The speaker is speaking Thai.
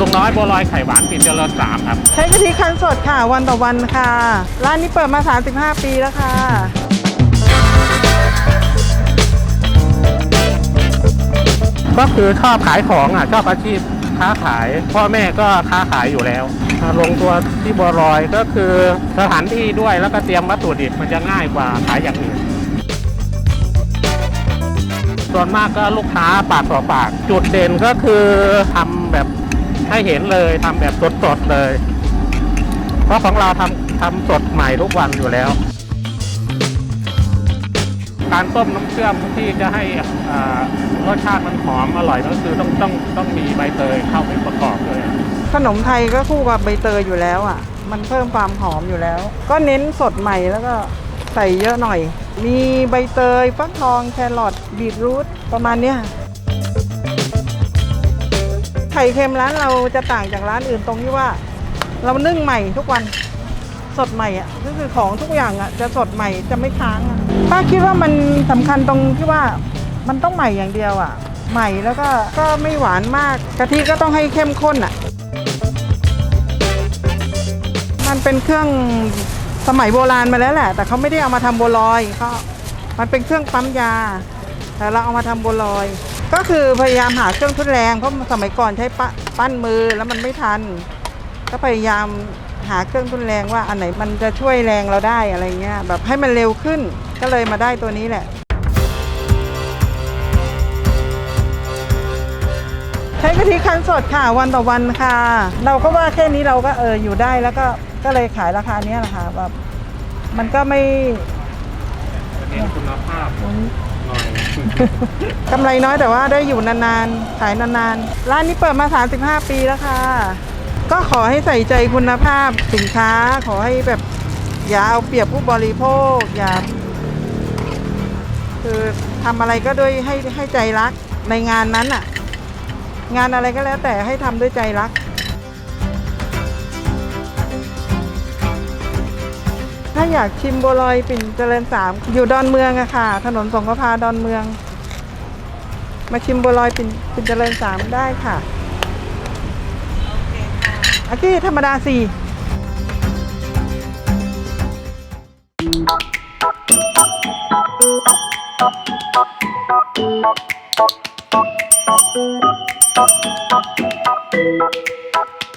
ลุงน้อยบัวลอยไข่หวานปิ่นเจริญสามครับ ใช้กะทิคั้นสดค่ะ วันต่อวันค่ะ ร้านนี้เปิดมา 35 ปีแล้วค่ะ ก็คือชอบขายของอะชอบอาชีพค้าขาย พ่อแม่ก็ค้าขายอยู่แล้วมาลงตัวที่บัวลอยก็คือสถานที่ด้วยแล้วก็เตรียมวัตถุดิบมันจะง่ายกว่าขายอย่างอื่นส่วนมากก็ลูกค้าปากต่อปาก จุดเด่นก็คือทำแบบ ให้เห็นเลยทำแบบสดๆเลย เพราะของเราทำทำสดใหม่ทุกวันอยู่แล้ว การต้มน้ำเชื่อมที่จะให้อ่ารสชาติมันหอมอร่อยก็คือต้องต้องต้องมีใบเตยเข้าไปประกอบด้วย ขนมไทยก็คู่กับใบเตยอยู่แล้วอะ มันเพิ่มความหอมอยู่แล้ว ก็เน้นสดใหม่แล้วก็ใส่เยอะหน่อย มีใบเตยฟักทองแครอทบีทรูทประมาณเนี้ย ข่เค็มร้านเราจะต่างจากร้านอื่นตรงที่ว่า เรานึ่งใหม่ทุกวันสดใหม่อะก็คือของทุกอย่างอะจะสดใหม่จะไม่ค้างป้าคิดว่ามันสำคัญตรงที่ว่ามันต้องใหม่อย่างเดียวอะ ใหม่แล้วก็ก็ไม่หวานมากกะทิก็ต้องให้เข้มข้นอะ มันเป็นเครื่องสมัยโบราณมาแล้วแหละ แต่เขาไม่ได้เอามาทำบัวลอยเขามันเป็นเครื่องปั๊มยา แต่เราเอามาทำบัวลอย ก็คือพยายามหาเครื่องทุนแรงเพราะสมัยก่อนใช้ปั้นมือแล้วมันไม่ทัน ก็พยายามหาเครื่องทุนแรงว่าอันไหนมันจะช่วยแรงเราได้อะไรเงี้ยแบบให้มันเร็วขึ้นก็เลยมาได้ตัวนี้แหละ ใช้กะทิคั้นสดค่ะวันต่อวันค่ะ เราก็ว่าแค่นี้เราก็เอออยู่ได้แล้วก็ก็เลยขายราคาเนี้ยแหละค่ะแบบมันก็ไม่เน้นคุณภาพ กำไรน้อยแต่ว่าได้อยู่นานๆ ขายนานๆ ร้านนี้เปิดมา 35 ปีแล้วค่ะ ก็ขอให้ใส่ใจคุณภาพสินค้า ขอให้แบบอย่าเอาเปรียบผู้บริโภค อย่า คือทำอะไรก็ด้วยให้ให้ใจรักในงานนั้นอะงานอะไรก็แล้วแต่ให้ทำด้วยใจรักาอยากชิมบัวลอยปิ่นเจริญสามอยู่ดอนเมืองอะค่ะ ถนนสงขลาดอนเมือง มาชิมบัวลอยปิ่นปิ่นเจริญสามได้ค่ะอากี้ธรรมดาสี่